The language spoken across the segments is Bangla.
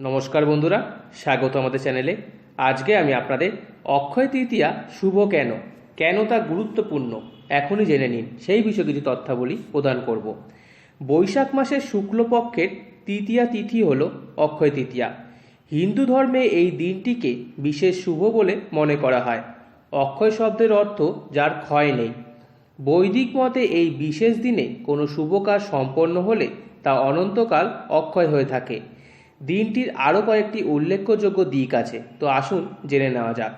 নমস্কার বন্ধুরা, স্বাগত আমাদের চ্যানেলে। আজকে আমি আপনাদের অক্ষয় তৃতীয়া শুভ কেন? কেন তা গুরুত্বপূর্ণ? এখনই জেনে নিন। সেই বিষয়ে কিছু তথ্যাবলী প্রদান করব। বৈশাখ মাসের শুক্লপক্ষের তৃতীয়া তিথি হল অক্ষয় তৃতীয়া। হিন্দু ধর্মে এই দিনটিকে বিশেষ শুভ বলে মনে করা হয়। অক্ষয় শব্দের অর্থ যার ক্ষয় নেই। বৈদিক মতে এই বিশেষ দিনে কোনো শুভ কাজ সম্পন্ন হলে তা অনন্তকাল অক্ষয় হয়ে থাকে। দিনটির আরও কয়েকটি উল্লেখযোগ্য দিক আছে, তো আসুন জেনে নেওয়া যাক।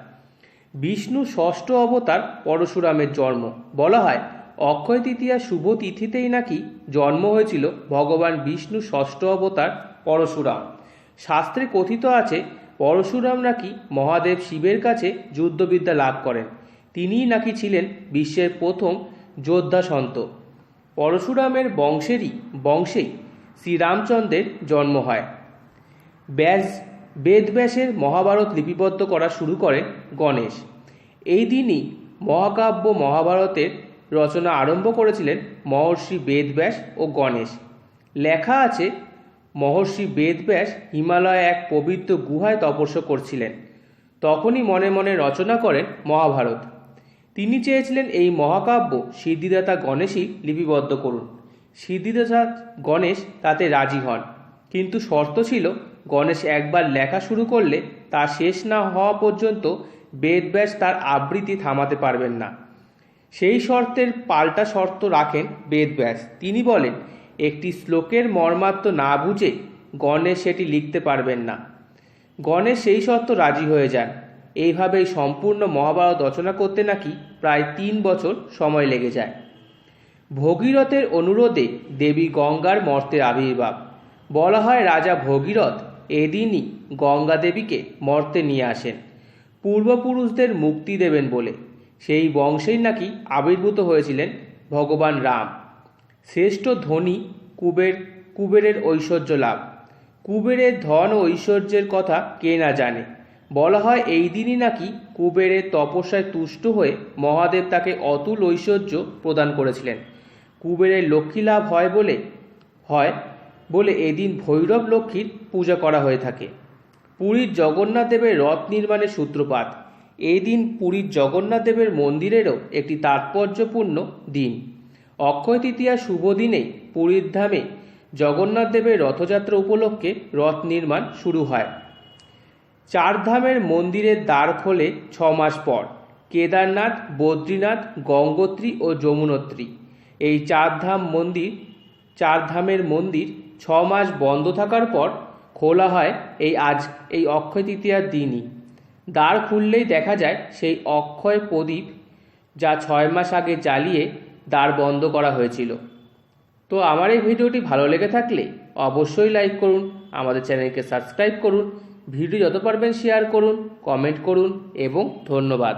বিষ্ণু ষষ্ঠ অবতার পরশুরামের জন্ম। বলা হয়, অক্ষয় তৃতীয়া শুভ তিথিতেই নাকি জন্ম হয়েছিল ভগবান বিষ্ণু ষষ্ঠ অবতার পরশুরাম। শাস্ত্রে কথিত আছে, পরশুরাম নাকি মহাদেব শিবের কাছে যুদ্ধবিদ্যা লাভ করেন। তিনিই নাকি ছিলেন বিশ্বের প্রথম যোদ্ধা সন্ত। পরশুরামের বংশেরই, বংশেই শ্রীরামচন্দ্রের জন্ম হয়। ব্যাস বেদব্যাসের মহাভারত লিপিবদ্ধ করা শুরু করেন গণেশ। এই দিনই মহাকাব্য মহাভারতের রচনা আরম্ভ করেছিলেন মহর্ষি বেদব্যাস ও গণেশ। লেখা আছে, মহর্ষি বেদব্যাস হিমালয়ে এক পবিত্র গুহায় তপস্য করছিলেন। তখনই মনে মনে রচনা করেন মহাভারত। তিনি চেয়েছিলেন এই মহাকাব্য সিদ্ধিদাতা গণেশই লিপিবদ্ধ করুন। সিদ্ধিদাতা গণেশ তাতে রাজি হন। কিন্তু শর্ত ছিল গণেশ একবার লেখা শুরু করলে তা শেষ না হওয়া পর্যন্ত বেদব্যাস তার আবৃত্তি থামাতে পারবেন না। সেই শর্তের পাল্টা শর্ত রাখেন বেদব্যাস। তিনি বলেন, একটি শ্লোকের মর্মার্থ না বুঝে গণেশ সেটি লিখতে পারবেন না। গণেশ সেই শর্ত রাজি হয়ে যান। এইভাবেই সম্পূর্ণ মহাভারত রচনা করতে নাকি প্রায় তিন বছর সময় লেগে যায়। ভগীরথের অনুরোধে দেবী গঙ্গার মর্তের আবির্ভাব। বলা হয়, রাজা ভগীরথ এদিনই গঙ্গা দেবীকে মর্তে নিয়ে আসেন। পূর্বপুরুষদের মুক্তি দেবেন বলে। সেই বংশেই নাকি আবির্ভূত হয়েছিলেন ভগবান রাম। শ্রেষ্ঠ ধনী কুবের, কুবেরের ঐশ্বর্য লাভ। কুবেরের ধন ঐশ্বর্যের কথা কে না জানে। বলা হয় এই দিনই নাকি কুবেরের তপস্যায় তুষ্ট হয়ে মহাদেব তাকে অতুল ঐশ্বর্য প্রদান করেছিলেন। কুবেরের লক্ষ্মী লাভ হয় বলে হয় বলে এদিন ভৈরব লক্ষ্মীর পূজা করা হয়ে থাকে। পুরীর জগন্নাথ দেবের রথ নির্মাণের সূত্রপাত। এই দিন পুরীর জগন্নাথ দেবের মন্দিরেরও একটি তাৎপর্যপূর্ণ দিন। অক্ষয় তৃতীয়া শুভ দিনেই পুরীর ধামে জগন্নাথ দেবের রথযাত্রা উপলক্ষে রথ নির্মাণ শুরু হয়। চার ধামের মন্দিরের দ্বার খোলে ছ মাস পর। কেদারনাথ, বদ্রীনাথ, গঙ্গোত্রী ও যমুনোত্রী। এই চার ধাম মন্দির চার ধামের মন্দির ছ মাস বন্ধ থাকার পর খোলা হয় এই আজ, এই অক্ষয় তৃতীয়ার দিনই। দ্বার খুললেই দেখা যায় সেই অক্ষয় প্রদীপ যা ছয় মাস আগে জ্বালিয়ে দ্বার বন্ধ করা হয়েছিল। তো আমার এই ভিডিওটি ভালো লেগে থাকলে অবশ্যই লাইক করুন, আমাদের চ্যানেলকে সাবস্ক্রাইব করুন, ভিডিও যত পারবেন শেয়ার করুন, কমেন্ট করুন এবং ধন্যবাদ।